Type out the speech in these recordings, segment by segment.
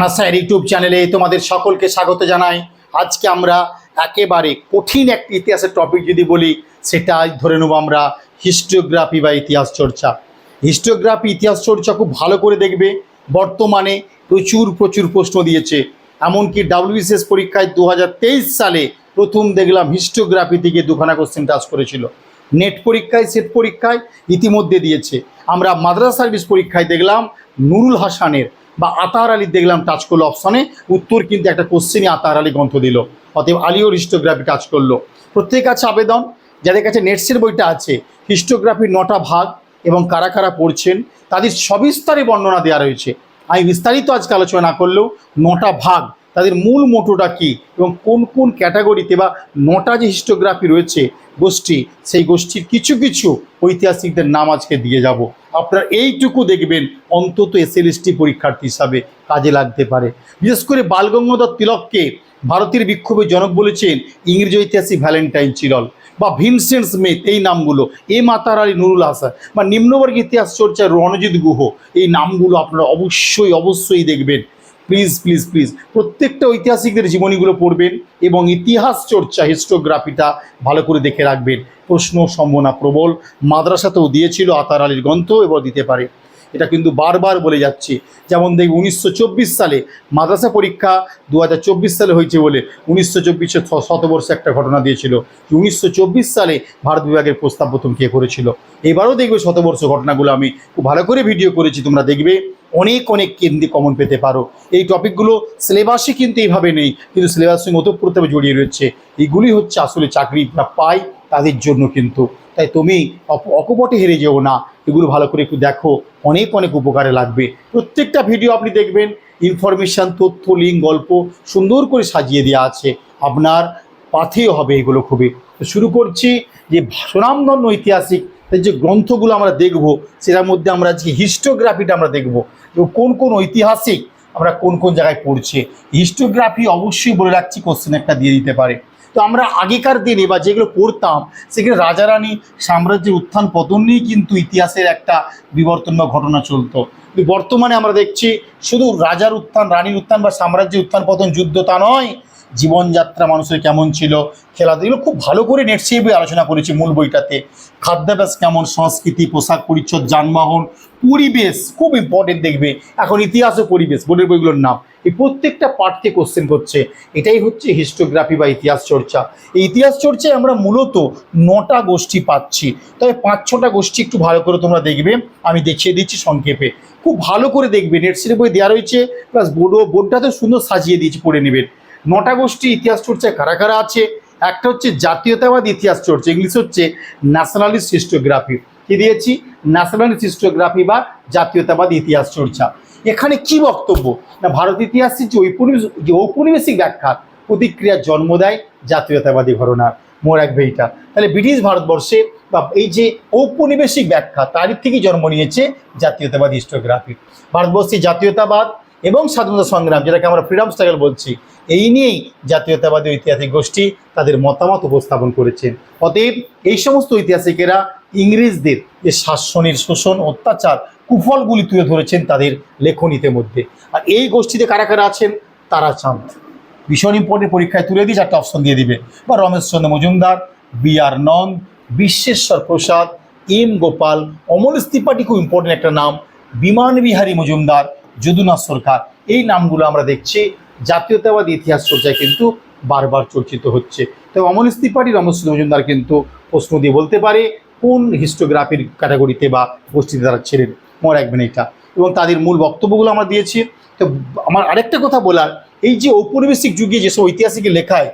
নাসায়ের YouTube চ্যানেলে তোমাদের সকলকে স্বাগত জানাই। আজকে আমরা একেবারে কঠিন একটি ইতিহাসের টপিক যদি বলি সেটা ধরে নেব আমরা হিস্টোগ্রাফি বা ইতিহাস চর্চা। হিস্টোগ্রাফি, ইতিহাস চর্চা খুব ভালো করে দেখবে। বর্তমানে প্রচুর প্রচুর প্রশ্ন দিয়েছে। এমনকি ডাব্লিউবিসিএস পরীক্ষায় দু হাজার তেইশ সালে প্রথম দেখলাম হিস্টোগ্রাফি থেকে দুখানা কোশ্চেন টাচ করেছিল। নেট পরীক্ষায় সেট পরীক্ষায় ইতিমধ্যে দিয়েছে। আমরা মাদ্রাস সার্ভিস পরীক্ষায় দেখলাম নুরুল হাসানের। বা আতার আলী দেখলাম টাচ করল অপশানে উত্তর কিন্তু একটা কোশ্চেনই আতার আলী গ্রন্থ দিল। অতএব আলিও হিস্টোগ্রাফি টাচ করল। প্রত্যেক কাছে আবেদন, যাদের কাছে নেটসের বইটা আছে হিস্টোগ্রাফির নটা ভাগ এবং কারা কারা পড়ছেন, তাদের সবিস্তারে বর্ণনা দেওয়া রয়েছে। আমি বিস্তারিত আজকে আলোচনা করলেও নটা ভাগ তাদের মূল মোটোটা কী এবং কোন কোন ক্যাটাগরিতে বা নটা যে হিস্টোগ্রাফি রয়েছে গোষ্ঠী, সেই গোষ্ঠীর কিছু কিছু ঐতিহাসিকদের নাম আজকে দিয়ে যাব। আপনার এইটুকু দেখবেন, অন্তত এসএলএসটি পরীক্ষার্থী হিসাবে কাজে লাগতে পারে। বিশেষ করে বালগঙ্গাধর তিলককে ভারতের বিক্ষোভের জনক বলেছেন, ইংরেজ ঐতিহাসিক ভ্যালেন্টাইন চিরল বা ভিনসেন্ট স্মিথ, এই নামগুলো। এ মাতার আলী নুরুল হাসান বা নিম্নবর্গ ইতিহাস চর্চার রণজিৎ গুহ, এই নামগুলো আপনারা অবশ্যই অবশ্যই দেখবেন। Please please please. প্রত্যেকটা ঐতিহাসিকদের জীবনীগুলো পড়বেন এবং ইতিহাস চর্চা, হিস্টোগ্রাফিটা ভালো করে দেখে রাখবেন। প্রশ্ন সম্ভাবনা প্রবল। মাদ্রাসাতেও দিয়েছিল আতার আলীর গ্রন্থ, এবার দিতে পারে। এটা কিন্তু বারবার বলে যাচ্ছি। যেমন দেখব উনিশশো সালে মাদ্রাসা পরীক্ষা দু হাজার চব্বিশ সালে হয়েছে বলে উনিশশো চব্বিশে শতবর্ষে একটা ঘটনা দিয়েছিল যে উনিশশো চব্বিশ সালে ভারত বিভাগের প্রস্তাব প্রথম কে করেছিল? এবারও দেখবে শতবর্ষ ঘটনাগুলো আমি খুব ভালো করে ভিডিও করেছি, তোমরা দেখবে। অনেক অনেক কেন্দ্রে কমন পেতে পারো। এই টপিকগুলো সিলেবাসে কিন্তু এইভাবে নেই, কিন্তু সিলেবাসের সঙ্গে ওতপ্রোতভাবে জড়িয়ে রয়েছে। এইগুলি হচ্ছে আসলে চাকরি পায় তাদের জন্য কিন্তু। তাই তুমি অকপটে হেরে যেও না। এগুলো ভালো করে একটু দেখো। অনেক অনেক উপকারে লাগবে। প্রত্যেকটা ভিডিও আপনি দেখবেন। ইনফরমেশান তথ্য লিঙ্ক গল্প সুন্দর করে সাজিয়ে দেওয়া আছে। আপনার পাথেয় হবে এগুলো খুবই। তো শুরু করছি যে সুনামধন্য ঐতিহাসিক যে গ্রন্থগুলো আমরা দেখব, সেটার মধ্যে আমরা আজকে হিস্টোগ্রাফিটা আমরা দেখব। এবং কোন কোন ঐতিহাসিক আমরা কোন কোন জায়গায় পড়ছে। হিস্টোগ্রাফি অবশ্যই বলে রাখছি কোশ্চেন একটা দিয়ে দিতে পারে। তো আমরা আগেকার দিনে বা যেগুলো পড়তাম, সেখানে রাজারানী সাম্রাজ্যের উত্থান পতন নিয়েই কিন্তু ইতিহাসের একটা বিবর্তন বা ঘটনা চলতো। বর্তমানে আমরা দেখছি শুধু রাজার উত্থান, রানীর উত্থান বা সাম্রাজ্যের উত্থান পতন যুদ্ধ তা নয়, জীবনযাত্রা মানুষের কেমন ছিল, খেলাধুলো খুব ভালো করে নেট বই আলোচনা করেছি মূল বইটাতে। খাদ্যাভ্যাস কেমন, সংস্কৃতি, পোশাক পরিচ্ছদ, যানবাহন, পরিবেশ, খুব ইম্পর্টেন্ট দেখবে। এখন ইতিহাস ও পরিবেশ বোর্ডের বইগুলোর নাম। এই প্রত্যেকটা থেকে কোশ্চেন করছে। এটাই হচ্ছে হিস্টোগ্রাফি বা ইতিহাস চর্চা। এই ইতিহাস চর্চায় আমরা মূলত নটা গোষ্ঠী পাচ্ছি। তবে পাঁচ, ছটা গোষ্ঠী একটু ভালো করে তোমরা দেখবে। আমি দেখিয়ে দিচ্ছি সংক্ষেপে। খুব ভালো করে দেখবে। নেটসের বই দেওয়া রয়েছে প্লাস বোর্ডও বোর্ডটাতে সুন্দর সাজিয়ে দিয়েছি, পড়ে নেবেন নটা গোষ্ঠী ইতিহাস চর্চায় কারা কারা আছে? একটা হচ্ছে জাতীয়তাবাদ ইতিহাস চর্চা, ইংলিশ হচ্ছে ন্যাশনালিস্ট হিস্টোগ্রাফি কি দিয়েছি? ন্যাশনালিস্ট হিস্টোগ্রাফি বা জাতীয়তাবাদ ইতিহাস চর্চা। এখানে কি বক্তব্য? না, ভারত ইতিহাসের যে ঔপনিবেশ যে ঔপনিবেশিক ব্যাখ্যা প্রতিক্রিয়ার জন্ম দেয় জাতীয়তাবাদী ঘটনার মোর এক বইটা তাহলে ব্রিটিশ ভারতবর্ষে বা এই যে ঔপনিবেশিক ব্যাখ্যা, তারই থেকেই জন্ম নিয়েছে জাতীয়তাবাদ হিস্টোগ্রাফি। ভারতবর্ষে জাতীয়তাবাদ এবং স্বাধীনতা সংগ্রাম, যেটাকে আমরা ফ্রিডম স্ট্রাগল বলছি, এই নিয়েই জাতীয়তাবাদী ঐতিহাসিক গোষ্ঠী তাদের মতামত উপস্থাপন করেছেন অতএব এই সমস্ত ঐতিহাসিকেরা ইংরেজদের যে শাসনের শোষণ, অত্যাচার কুফলগুলি তুলে ধরেছেন তাদের লেখনীতে মধ্যে। আর এই গোষ্ঠীতে কারা কারা আছেন? তারা চাঁদ ভীষণ ইম্পর্টেন্ট পরীক্ষায় তুলে দিয়ে চারটা অপশন দিয়ে দিবে। বা Rameshchandra Majumdar, B R Nanda, Bisheshwar Prasad, M Gopal, Amal Tripathi খুব ইম্পর্টেন্ট একটা নাম, বিমান বিহারী মজুমদার, যদুনাথ সরকার। এই নামগুলো আমরা দেখছি, জাতীয়তাবাদী ইতিহাস চর্চায় কিন্তু বারবার চর্চিত হচ্ছে। তবে অমল ত্রিপাঠী রমেশচন্দ্র মজুমদার কিন্তু প্রশ্ন দিয়ে বলতে পারে, কোন হিস্টোগ্রাফির ক্যাটাগরিতে বা গোষ্ঠীতে তারা ছিলেন? মনে রাখবেন এটা এবং তাদের মূল বক্তব্যগুলো আমরা দিয়েছি। তো আমার আরেকটা কথা বলার, এই যে ঔপনিবেশিক যুগে যেসব ঐতিহাসিকের লেখায়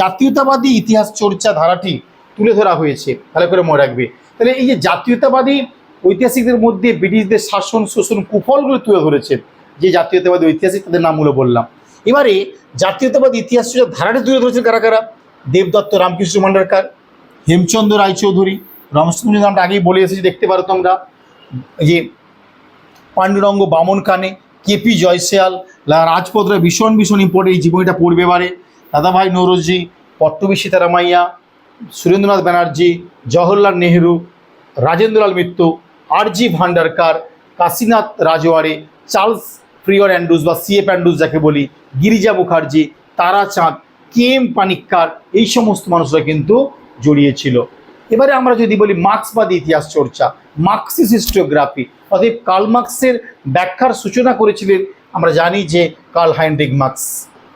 জাতীয়তাবাদী ইতিহাস চর্চা ধারাটি তুলে ধরা হয়েছে, ভালো করে মনে রাখবে। তাহলে এই যে জাতীয়তাবাদী ঐতিহাসিকদের মধ্যে ব্রিটিশদের শাসন, শোষণ, কুফলগুলো তুলে ধরেছেন যে জাতীয়তাবাদী ঐতিহাসিক তাদের নামগুলো বললাম। এবারে জাতীয়তাবাদী ইতিহাস চর্চার ধারাটি তুলে ধরেছেন কারা কারা? দেবদত্ত রামকৃষ্ণ মান্ডারকার হেমচন্দ্র রায়চৌধুরী রমেশচন্দ্র আমরা আগেই বলে এসেছি, দেখতে পারো তোমরা। যে পাণ্ডুরঙ্গ বামন কানে, কেপি জয়সেয়াল লা- রাজপথ ভীষণ ভীষণ ইম্পর্টেন্ট এই জীবনীটা পড়বে এবারে। Dadabhai Naoroji Pattabhi Sitaramayya Surendranath Banerjee, Jawaharlal Nehru, Rajendralal Mitra R G Bhandarkar, Kashinath Rajwade Charles Freer Andrews বা সিএফ অ্যান্ড্রুজ যাকে বলি, গিরিজা মুখার্জি তারাচাঁদ কে এম পানিক্কার, এই সমস্ত মানুষরা কিন্তু জড়িয়েছিল। এবারে আমরা যদি বলি মার্ক্সবাদী ইতিহাস চর্চা মার্ক্সিস হিস্টোগ্রাফি অতএব কার্ল মার্ক্সের ব্যাখ্যার সূচনা করেছিলেন। আমরা জানি যে কার্ল হাইন্ড্রিক মার্ক্স,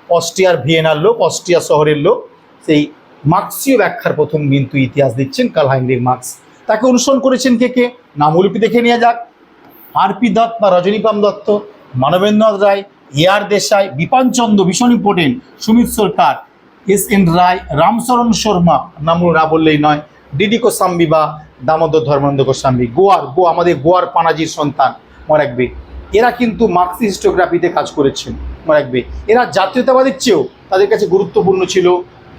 অস্ট্রিয়ার ভিয়েনার লোক, অস্ট্রিয়া শহরের লোক, সেই মার্ক্সীয় ব্যাখ্যার প্রথম কিন্তু ইতিহাস দিচ্ছেন কার্ল হাইন্ড্রিক মার্ক্স। তাকে অনুসরণ করেছেন কে কে? নামলিপি দেখে নেওয়া যাক। আরপি দত্ত বা রজনীকান্ত দত্ত, মানবেন্দ্রনাথ রায়, এ আর দেশাই বিপানচন্দ্র ভীষণ important Sumit Sarkar, S N Roy, Ramcharan Sharma, নাম না বললেই নয়। ডিডি গোস্বামী বা দামোদর ধর্মানন্দ গোস্বামী, গোয়ার, গো, আমাদের গোয়ার পানাজির সন্তান মনে রাখবে এরা কিন্তু মার্ক্সি হিস্টোগ্রাফিতে কাজ করেছেন মনে রাখবে এরা জাতীয়তাবাদের চেয়েও তাদের কাছে গুরুত্বপূর্ণ ছিল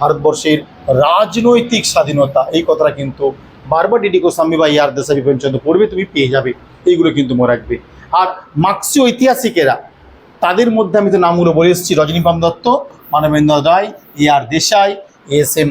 ভারতবর্ষের রাজনৈতিক স্বাধীনতা। এই কথাটা কিন্তু বারবার ডিডি গোস্বামী বা ইয়ার দেশাবি পর্যন্ত পড়বে, তুমি পেয়ে যাবে। এইগুলো কিন্তু মনে রাখবে আর মার্ক্সীয় ঐতিহাসিকেরা, তাদের মধ্যে আমি তো নামগুলো বলে এসেছি, Rajanikanta Dutt, Manabendra Roy, A R Desai S M.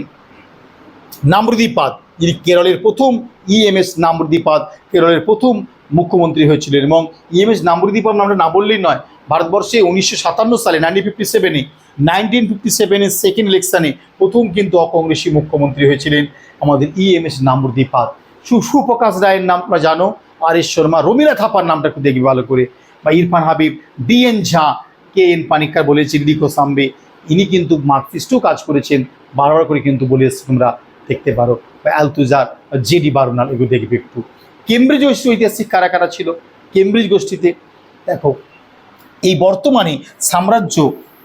Namboodiripad যিনি কেরলের প্রথম ইএমএস নামরুদিপাদ কেরলের প্রথম মুখ্যমন্ত্রী হয়েছিলেন এবং ইএমএস নামরুদিপাদ নামটা না বললেই নয়, ভারতবর্ষে উনিশশো সাতান্ন সালে নাইনটিন ফিফটি সেভেনে, নাইনটিন ফিফটি সেভেনের সেকেন্ড ইলেকশানে প্রথম কিন্তু অকংগ্রেসী মুখ্যমন্ত্রী হয়েছিলেন আমাদের ইএমএস নামরুদিপাদ সু সুপ্রকাশ রায়ের নাম তোমরা জানো আর এস শর্মা রমিলা থাপার নামটা একটু দেখবি ভালো করে। বা Irfan Habib, D N Jha, K N Panikkar বলেছেন লিখো সাম্বে ইনি কিন্তু মার্কসিস্টও কাজ করেছেন, বারবার করে কিন্তু বলে এসছে তোমরা দেখতে পারো। বা অ্যালতুজার জেডি বারোনাল, এগুলো দেখবে একটু। কেমব্রিজ গোষ্ঠী ঐতিহাসিক কারা কারা ছিল? কেমব্রিজ গোষ্ঠীতে, দেখো, এই বর্তমানে সাম্রাজ্য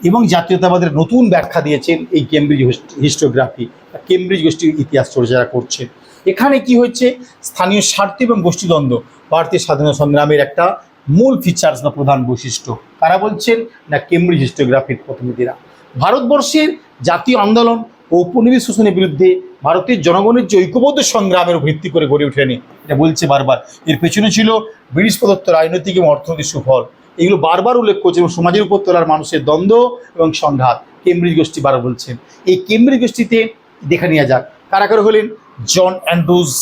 এবং জাতীয়তাবাদের নতুন ব্যাখ্যা দিয়েছেন এই কেমব্রিজ হিস্টোগ্রাফি কেমব্রিজ গোষ্ঠীর ইতিহাস চর্চা যারা করছেন এখানে কি হচ্ছে স্থানীয় স্বার্থ এবং গোষ্ঠীদ্বন্দ্ব, ভারতীয় স্বাধীনতা সংগ্রামের একটা মূল ফিচার্স বা প্রধান বৈশিষ্ট্য। কারা বলছেন? না, কেমব্রিজ হিস্টোগ্রাফির প্রতিনিধিরা। ভারতবর্ষের জাতীয় আন্দোলন ও উপনিবেশ শোষণের বিরুদ্ধে ভারতের জনগণের যে ঐক্যবদ্ধ সংগ্রামের ভিত্তি করে গড়ে ওঠেনি এটা বলছে বারবার। এর পেছনে ছিল ব্রিটিশ প্রদত্ত রাজনৈতিক এবং অর্থনৈতিক সুফল। এগুলো বারবার উল্লেখ করছে এবং সমাজের উপর তোলার মানুষের দ্বন্দ্ব এবং সংঘাত, কেমব্রিজ গোষ্ঠী বারবার বলছেন। এই কেমব্রিজ গোষ্ঠীতে দেখে নেওয়া যাক, কারা কারা হলেন? জন অ্যান্ড্রুজ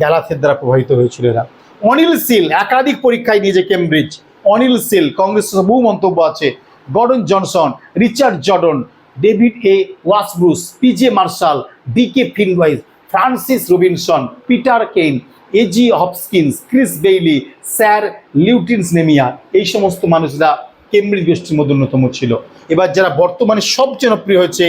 গ্যালাথের দ্বারা প্রভাবিত হয়েছিল এরা। অনিল সিল, একাধিক পরীক্ষায় নিয়েছে কেমব্রিজ। অনিল সিল, কংগ্রেসের বহু মন্তব্য আছে। Gordon Johnson, Richard Jordan David A Washbrook PJ Marshall, D K Fieldhouse, Francis Robinson, Peter Cain AG Hopkins Chris Bayly, Sir Lewis Namier, এই সমস্ত মানুষরা কেমব্রিজ গোষ্ঠীর মধ্যে অন্যতম ছিল। এবার যারা বর্তমানে সব জনপ্রিয় হয়েছে,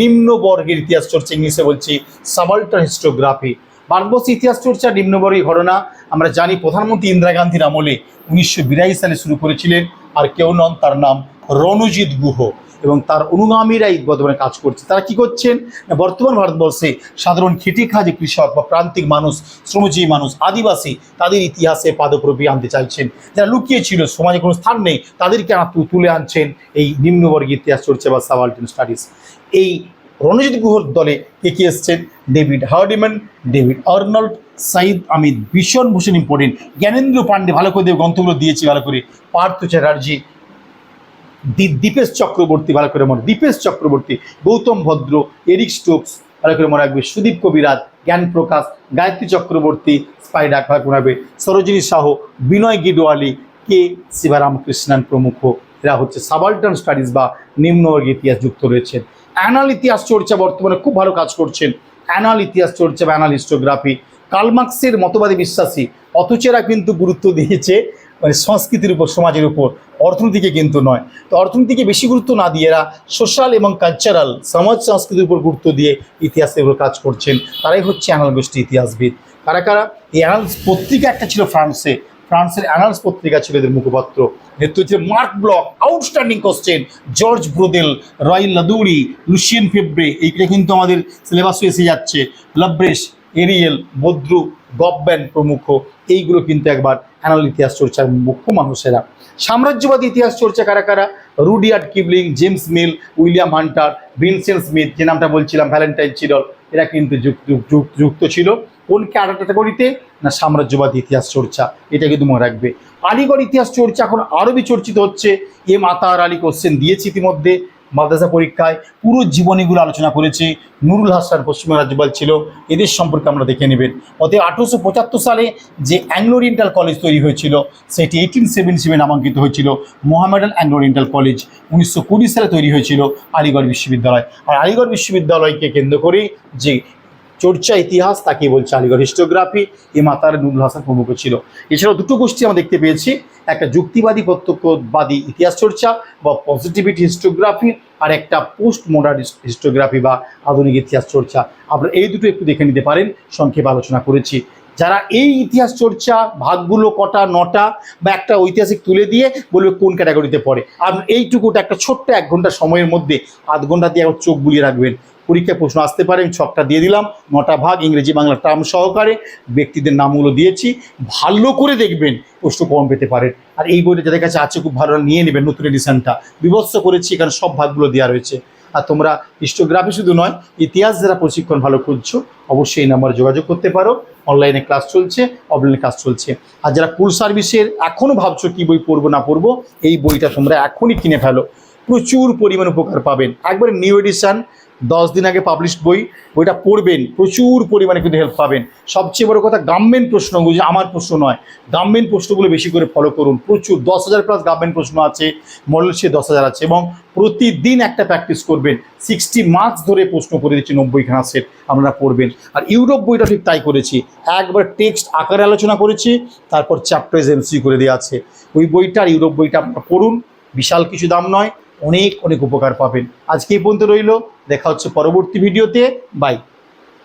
নিম্নবর্গের ইতিহাস চর্চা ইংলিশে বলছি সাবাল্টার হিস্টোগ্রাফি। ভারতবর্ষ ইতিহাস চর্চা নিম্নবর্গের ঘটনা, আমরা জানি প্রধানমন্ত্রী ইন্দিরা গান্ধীর আমলে উনিশশো বিরাশি সালে শুরু করেছিলেন, আর কেউ নন তার নাম রণজিৎ গুহ। এবং তার অনুগামীরাই বর্তমানে কাজ করছে। তারা কি করছেন? না বর্তমান ভারতবর্ষে সাধারণ খেটে খাওয়া যে কৃষক বা প্রান্তিক মানুষ, শ্রমজীবী মানুষ, আদিবাসী, তাদের ইতিহাসে পাদপ্রবি আনতে চাইছেন। যারা লুকিয়ে ছিল, সমাজে কোনো স্থান নেই, তাদেরকে তুলে আনছেন এই নিম্নবর্গীয় ইতিহাস চর্চা বা সাবাল্টিন স্টাডিজ। এই রণজিৎ গুহর দলে কে কে এসছেন? David Hardiman David Arnold, Shahid Amin ভীষণ ভূষণ ইম্পর্টেন্ট। জ্ঞানেন্দ্র পান্ডে ভালো করে দেব, গ্রন্থগুলো দিয়েছি ভালো করে। পার্থ চ্যাটার্জি দীপেশ চক্রবর্তী, ভালো করে মনে দীপেশ চক্রবর্তী, গৌতম ভদ্র, এরিক স্টোকস ভালো করে মনে রাখবে, সুদীপ কবিরাজ, জ্ঞান প্রকাশ, গায়ত্রী চক্রবর্তী স্পাইডাক ভালো করে রাখবে, সরোজিনী সাহ, বিনয় গিডওয়ালি, কে শিবারামকৃষ্ণান প্রমুখ, এরা হচ্ছে সাবাল্টান স্টাডিজ বা নিম্নবর্গীয় ইতিহাস যুক্ত রয়েছেন। অ্যানাল ইতিহাস চর্চা বর্তমানে খুব ভালো কাজ করছেন। অ্যানাল ইতিহাস চর্চা বা অ্যানাল হিস্টোগ্রাফি। কালমার্ক্সের মতবাদী বিশ্বাসী, অথচ এরা কিন্তু গুরুত্ব দিয়েছে মানে সংস্কৃতির উপর, সমাজের উপর, অর্থনীতিকে কিন্তু নয়। তো অর্থনীতিকে বেশি গুরুত্ব না দিয়ে এরা সোশ্যাল এবং কালচারাল সমাজ সংস্কৃতির উপর গুরুত্ব দিয়ে ইতিহাসের উপর কাজ করছেন। তারাই হচ্ছে অ্যানাল গোষ্ঠী ইতিহাসবিদ। কারা কারা? এই অ্যানালস পত্রিকা একটা ছিল ফ্রান্সে। ফ্রান্সের অ্যানালস পত্রিকা ছিল এদের মুখপাত্র। নেতৃত্ব ছিল Marc Bloch outstanding question George Braudel Roy Ladurie, Lucien Febvre. এইগুলো কিন্তু আমাদের সিলেবাসে এসে যাচ্ছে। লাব্রেশ এরিয়েল বদ্রু গব্যান প্রমুখ, এইগুলো কিন্তু একবার অ্যানাল ইতিহাস চর্চার মুখ্য মানুষেরা। সাম্রাজ্যবাদী ইতিহাস চর্চা কারা কারা? Rudyard Kipling, James Mill, William Hunter, Vincent Smith, যে নামটা বলছিলাম, ভ্যালেন্টাইন চিরল, এরা কিন্তু যুক্ত ছিল। কোন ক্যাটাগরিতে? না, সাম্রাজ্যবাদী ইতিহাস চর্চা, এটা কিন্তু মনে রাখবে। আলিগড় ইতিহাস চর্চা এখন আরবি চর্চিত হচ্ছে। এম আতার আলী কোশ্চেন দিয়েছি ইতিমধ্যে। মাদ্রাসা পরীক্ষায় পুরো জীবনীগুলো আলোচনা করেছি। নুরুল হাসান পশ্চিমবঙ্গ রাজ্যপাল ছিল, এদের সম্পর্কে আমরা দেখে নেবেন। অতএব আঠেরোশো পঁচাত্তর সালে যে অ্যাংলো ওরিয়েন্টাল কলেজ তৈরি হয়েছিল, সেটি এইটিন সেভেন সেভেন নামাঙ্কিত হয়েছিল মোহামেডান অ্যাংলো ওরিয়েন্টাল কলেজ উনিশশো কুড়ি সালে তৈরি হয়েছিল আলিগড় বিশ্ববিদ্যালয়। আর আলিগড় বিশ্ববিদ্যালয়কে কেন্দ্র করে যে চর্চা ইতিহাস তাকে বলছে আলিগড় হিস্টোগ্রাফি, এ মাতার নুরুল হাসান প্রমুখ ছিল। এছাড়াও দুটো গোষ্ঠী আমরা দেখতে পেয়েছি, একটা যুক্তিবাদী প্রত্যক্ষবাদী ইতিহাস চর্চা বা পজিটিভিটি হিস্টোগ্রাফি আর একটা পোস্ট মডার্ন হিস্টোগ্রাফি বা আধুনিক ইতিহাস চর্চা। আপনারা এই দুটো একটু দেখে নিতে পারেন, সংক্ষেপে আলোচনা করেছি। যারা এই ইতিহাস চর্চা, ভাগগুলো কটা, নটা বা একটা ঐতিহাসিক তুলে দিয়ে বলবে কোন ক্যাটাগরিতে পড়ে। আর এইটুকুটা একটা ছোট্ট এক ঘণ্টা সময়ের মধ্যে, আধ ঘণ্টা দিয়ে চোখ বুলিয়ে রাখবেন। পরীক্ষায় প্রশ্ন আসতে পারে, আমি ছকটা দিয়ে দিলাম, নটা ভাগ ইংরেজি বাংলা টার্ম সহকারে ব্যক্তিদের নামগুলো দিয়েছি, ভালো করে দেখবেন প্রশ্ন কম পেতে পারেন আর এই বইটা যাদের কাছে আছে, খুব ভালো নিয়ে নেবেন নতুন এডিশনটা বিভৎস করেছি, এখানে সব ভাগগুলো দেওয়া রয়েছে। আর তোমরা হিস্টোগ্রাফি শুধু নয়, ইতিহাস যারা প্রশিক্ষণ ভালো খুঁজছো, অবশ্যই এই নাম্বারে যোগাযোগ করতে পারো। অনলাইনে ক্লাস চলছে অফলাইনে ক্লাস চলছে। আর যারা কুল সার্ভিসের এখনও ভাবছ কি বই পড়ব, না পড়ব, এই বইটা তোমরা এখনই কিনে ফেলো। প্রচুর পরিমাণ উপকার পাবেন। একবারে নিউ এডিশন দশ দিন আগে পাবলিশড বই, বইটা পড়বেন, প্রচুর পরিমাণে কিন্তু হেল্প পাবেন। সবচেয়ে বড় কথা গাভমেন্ট প্রশ্নগুলো, যে আমার প্রশ্ন নয় গাভমেন্ট প্রশ্নগুলো বেশি করে ফলো করুন। প্রচুর, দশ হাজার প্লাস গাভমেন্ট প্রশ্ন আছে মডেল সে দশ হাজার আছে, এবং প্রতিদিন একটা প্র্যাকটিস করবেন। সিক্সটি মার্কস ধরে প্রশ্ন করে দিচ্ছি, নব্বইখানা সেট আপনারা পড়বেন। আর ইউরোপ বইটা ঠিক তাই করেছি। একবার টেক্সট আকারে আলোচনা করেছি, তারপর চ্যাপ্টার এমসি করে দেওয়া আছে। ওই বইটা ইউরোপ বইটা আপনারা পড়ুন, বিশাল কিছু দাম নয়, অনেক অনেক উপকার পাবেন। আজকে এই পর্যন্ত রইল। দেখা হচ্ছে পরবর্তী ভিডিওতে। বাই